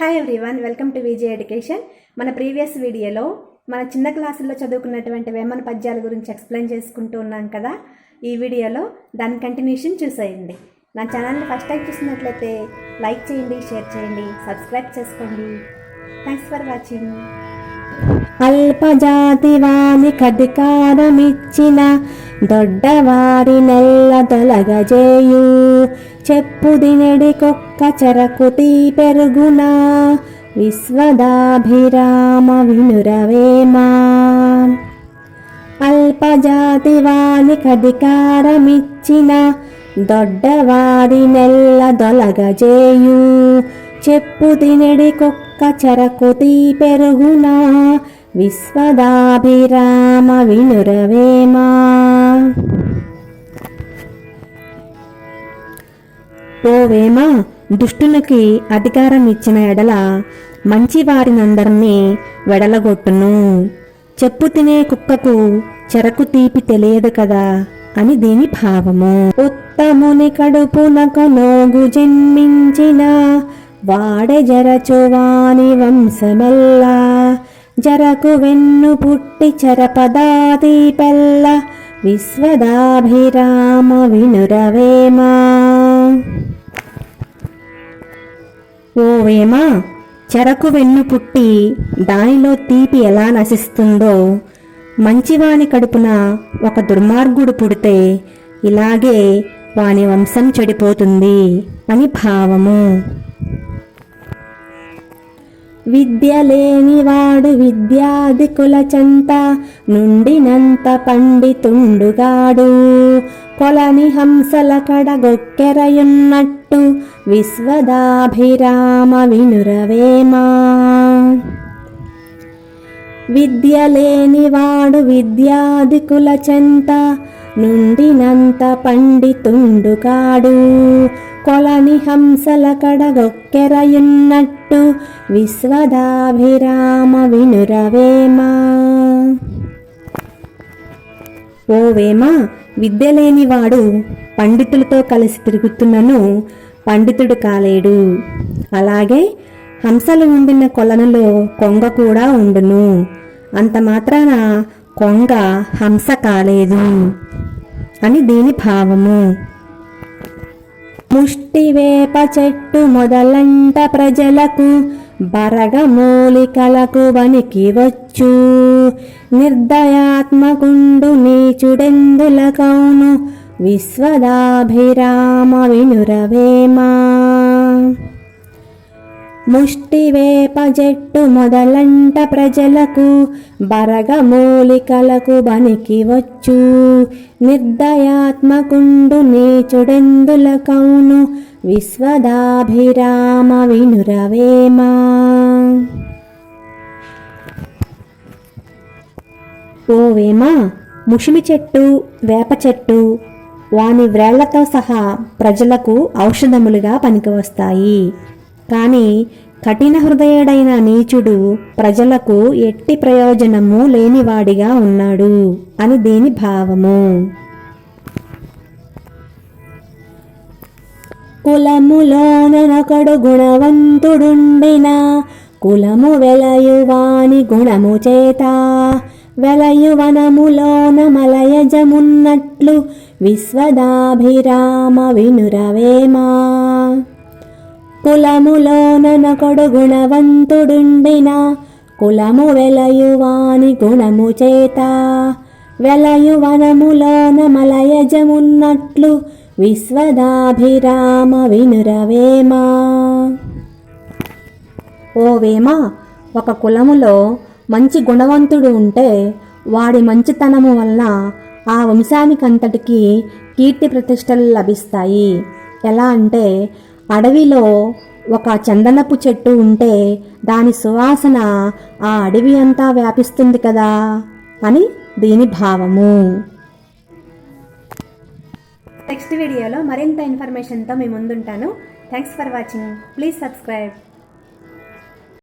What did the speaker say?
Hi everyone welcome to Vijay education మన previous వీడియోలో మన చిన్న క్లాసుల్లో చదువుకున్నటువంటి వేమన పద్యాల గురించి ఎక్స్ప్లెయిన్ చేసుకుంటూ ఉన్నాం కదా. ఈ వీడియోలో దాని కంటిన్యూషన్ చూసేయండి. నా ఛానల్ని ఫస్ట్ టైం చూసినట్లయితే లైక్ చేయండి షేర్ చేయండి సబ్స్క్రైబ్ చేసుకోండి. థ్యాంక్స్ ఫర్ వాచింగ్ అల్పజాతి వాని కధికారమిచ్చిన దొడ్డవారి నెల్ల తొలగజేయు. చెప్పు దినెడి కుక్క చెరకుతి పెరుగునా? విశ్వదాభిరామ వినురవేమా? అల్పజాతి వాని కధికారమిచ్చిన దొడ్డవారి నెల్ల దొలగజేయు? చెప్పు తినడి కుక్క చెరకుతి పెరుగునా? విశ్వదాభిరామ వినురవేమా? ఓవేమా దుష్టునికి అధికారం ఇచ్చిన ఎడల మంచివారినందరినీ వెడలగొట్టును. చెప్పు తినే కుక్కకు చెరకు తీపి తెలియదు కదా అని దీని భావము. ఉత్తముని కడుపునకు నోగు జన్మించిన వాడే జరచువాని వంశమల్లా. జరకు వెన్ను పుట్టి చరపదాది పెల్ల. విశ్వదాభిరామ వినురవేమా? ఓవేమా చెరకు వెన్ను పుట్టి దానిలో తీపి ఎలా నశిస్తుందో? మంచివాని కడుపున ఒక దుర్మార్గుడు పుడితే ఇలాగే వాని వంశం చెడిపోతుంది అని భావము. విద్య లేనివాడు విద్యాధికుల చెంత నుండినంత పండితుండుగాడు. కొలని హంసల కడగొక్కెరయున్నట్టు విశ్వదాభిరామ వినురవేమా. విద్య లేనివాడు విద్యాధికుల చెంత నుండినంత పండితుండుగాడు. కొలని హంసల కడగొక్కెరయున్నట్టు విశ్వదాభిరామ వినురవేమా. ఓవేమా విద్య లేనివాడు పండితులతో కలిసి తిరుగుతున్నను పండితుడు కాలేడు. అలాగే హంసలు ఉండిన కొలనులో కొంగ కూడా ఉండును. అంత మాత్రాన కొంగ హంస కాలేదు అని దీని భావము. ముష్టివేప చెట్టు మొదలంట ప్రజలకు బరగ మూలికలకు వనికి వచ్చు. నిర్దయాత్మకుండు నీచుడెందుల కౌను విశ్వదాభిరామ వినురవేమా. ముష్టివేప జట్టు మొదలంట ప్రజలకు బరగమూలికలకు బనికి వచ్చు. నిర్దయాత్మకుండు నీచుడెందుల కౌను విశ్వదాభిరామ వినురవేమా? ఓవేమా ముషిమి చెట్టు వేప చెట్టు వాని వ్రేళ్ళతో సహా ప్రజలకు ఔషధములుగా పనికివస్తాయి. కానీ కఠిన హృదయుడైన నీచుడు ప్రజలకు ఎట్టి ప్రయోజనము లేనివాడిగా ఉన్నాడు అని దీని భావము. కులములోనొకడు గుణవంతుడుండిన కులము వెలయువాని గుణము చేత వెలయువనములోన మలయజమున్నట్లు విశ్వదాభిరామ వినురవేమా. కులములోనొకడు కొడుగుణవంతుడుండిన కులము వెలయువాని గుణము చేత. వెలయువనములోన మలయజమున్నట్లు విశ్వదాభిరామ వినురవేమా. ఓ వేమా ఒక కులములో మంచి గుణవంతుడు ఉంటే వాడి మంచితనము వలన ఆ వంశానికంతటికి కీర్తి ప్రతిష్టలు లభిస్తాయి. ఎలా అంటే అడవిలో ఒక చందనపు చెట్టు ఉంటే దాని సువాసన ఆ అడవి అంతా వ్యాపిస్తుంది కదా అని దీని భావము. నెక్స్ట్ వీడియోలో మరింత ఇన్ఫర్మేషన్తో మీ ముందుంటాను. Thanks for watching please subscribe